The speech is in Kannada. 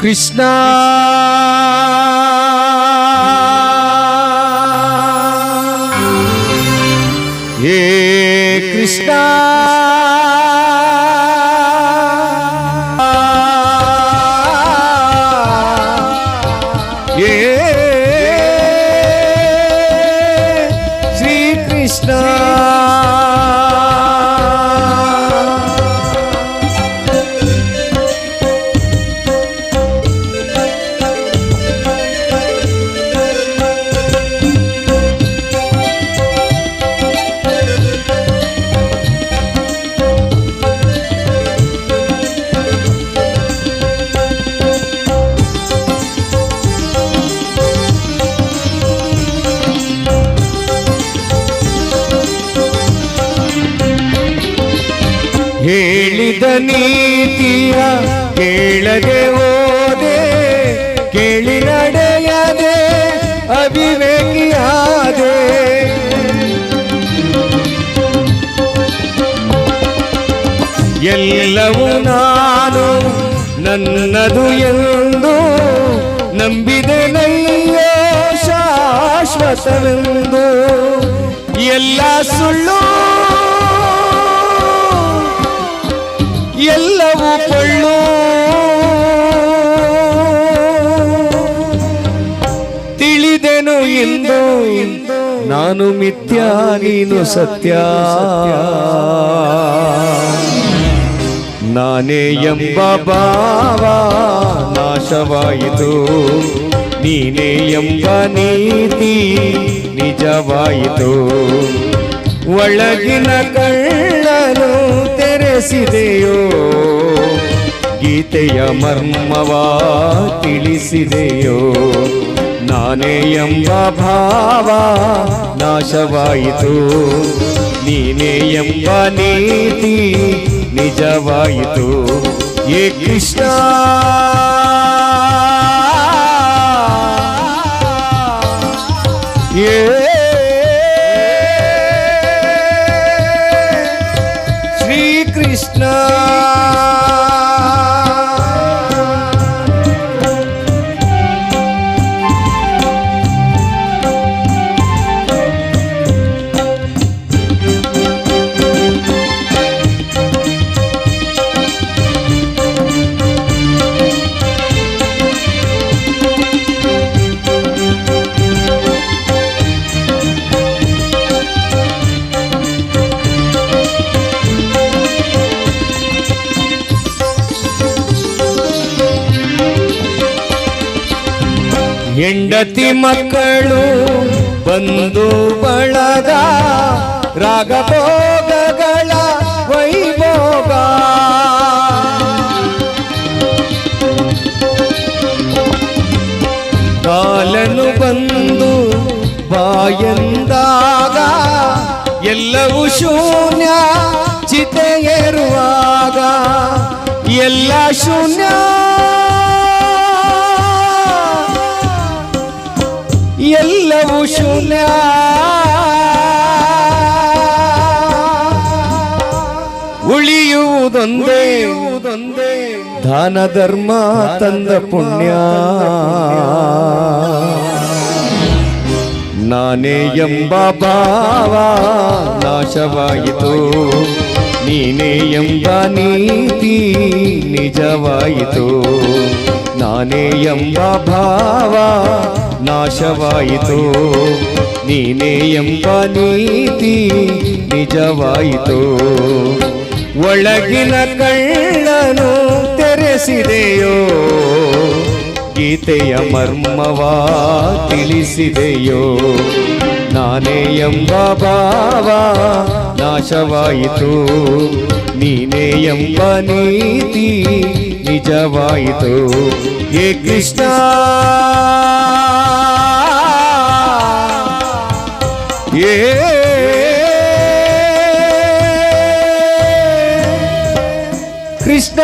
ಕೃಷ್ಣ. ಹೇ ಕೃಷ್ಣ. ಹೇ ಹೇಳಿದ ನೀತಿಯ ಕೇಳದೆ ಓದೆ ಕೇಳಿ ನಡೆಯದೆ ಅವಿವೇಕಿಯಾದೆ ಎಲ್ಲವೂ ನಾನು ನನ್ನದು ಎಂದು ನಂಬಿದೆ ನಯ್ಯೋ ಶಾಶ್ವತವೆಂದು. ಎಲ್ಲ ಸುಳ್ಳು ನಾನು ಮಿಥ್ಯ, ನೀನು ಸತ್ಯ. ನಾನೇ ಎಂಬ ಭಾವ ನಾಶವಾಯಿತು. ನೀನೇ ಎಂಬ ನೀತಿ ನಿಜವಾಯಿತು. ಒಳಗಿನ ಕಳ್ಳನು ತೆರೆಸಿದೆಯೋ? ಗೀತೆಯ ಮರ್ಮವ ತಿಳಿಸಿದೆಯೋ? ನಾನೇ ಎಂಬ ಭಾವ ನಾಶವಾಯಿತು ನೀನೇ ಎಂಬ ನೀತಿ ನಿಜವಾಯಿತು ಏ ಕೃಷ್ಣ ಏ ಶ್ರೀಕೃಷ್ಣ ಹೆಂಡತಿ ಮಕ್ಕಳು ಬಂದು ಬಳಗ ರಾಗಭೋಗಗಳ ವೈಭೋಗ. ಕಾಲನು ಬಂದು ಬಾಯಂದಾಗ ಎಲ್ಲವೂ ಶೂನ್ಯ ಚಿತೆಯೇರುವಾಗ. ಎಲ್ಲ ಶೂನ್ಯ ಶೂನ್ಯ. ಉಳಿಯುವುದೊಂದೇ ದಾನ ಧರ್ಮ ತಂದ ಪುಣ್ಯ. ನಾನೇ ಎಂಬ ಭಾವ ನಾಶವಾಯಿತು ನೀನೇ ಎಂಬ ನೀತಿ ನಿಜವಾಯಿತು ನಾನೇ ಎಂಬ ಭಾವ ನಾಶವಾಯಿತು. ನೀನೇ ಎಂಬ ನೀತಿ ನಿಜವಾಯಿತು. ಒಳಗಿನ ಕಳ್ಳನು ತೆರೆಸಿದೆಯೋ? ಗೀತೆಯ ಮರ್ಮವ ತಿಳಿಸಿದೆಯೋ? ನಾನೇ ಎಂಬ ಭಾವ ನಾಶವಾಯಿತು. ನೀನೇ ಎಂಬ ನೀತಿ ನಿಜವಾಯಿತು. ಹೇ ಕೃಷ್ಣ! ಕೃಷ್ಣ